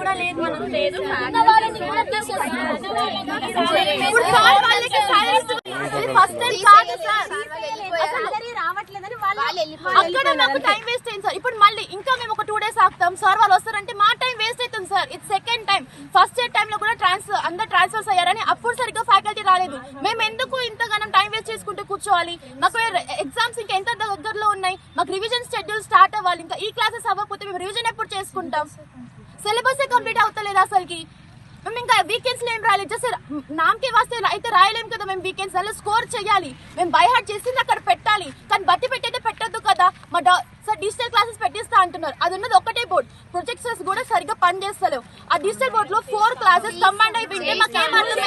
కూడా లేదు మనం లేదు. ఫస్ట్ టైం కాదు సార్. సాలరీ రావట్లేదని వాళ్ళు అక్కడ మాకు టైం వేస్ట్ అయింది సార్. ఇప్పుడు మళ్ళీ ఇంకా మేము ఒక టూ డేస్ ఆగుతాం సార్ వాళ్ళు వస్తారంటే మా టైం వేస్ట్ అవుతుంది సార్. ఇది second time first year time లో కూడా ట్రాన్స్ఫర్ అందరు ట్రాన్స్ఫర్స్ అయ్యారని అప్పుడు సరిగ్గా ఫ్యాకల్టీ రాలేదు. మేము ఎందుకు ఇంతగానం టైం వేస్ట్ చేసుకుంటూ కూర్చోవాలి? మాకు ఎగ్జామ్స్ ఇంకా ఎంత దగ్గరలో ఉన్నాయి? మాకు రివిజన్ షెడ్యూల్ స్టార్ట్ అవ్వాలి. ఇంకా ఈ క్లాసెస్ అవ్వకపోతే మేము రివిజన్ ఎప్పుడు చేసుకుంటాం? సిలబస్ కంప్లీట్ అవుతలేదు అసలుకి. మేము ఇంకా వీకెండ్స్లో ఏం రాయలేదు జస్ట్ నామకే వస్తే అయితే రాయలేం కదా మేము వీకెండ్స్ అలా స్కోర్ చేయాలి. మేము బై హార్ట్ చేసింది అక్కడ పెట్టాలి. కానీ బట్టి పెట్టయితే పెట్టద్దు కదా. మా డా సార్ డిజిటల్ క్లాసెస్ పెట్టిస్తా అంటున్నారు. అది ఉన్నది ఒకటే బోర్డ్ ప్రొజెక్టర్స్ కూడా సరిగ్గా పని చేస్తలేవు. ఆ డిజిటల్ బోర్డ్లో ఫోర్ క్లాసెస్ మాకేం అర్థం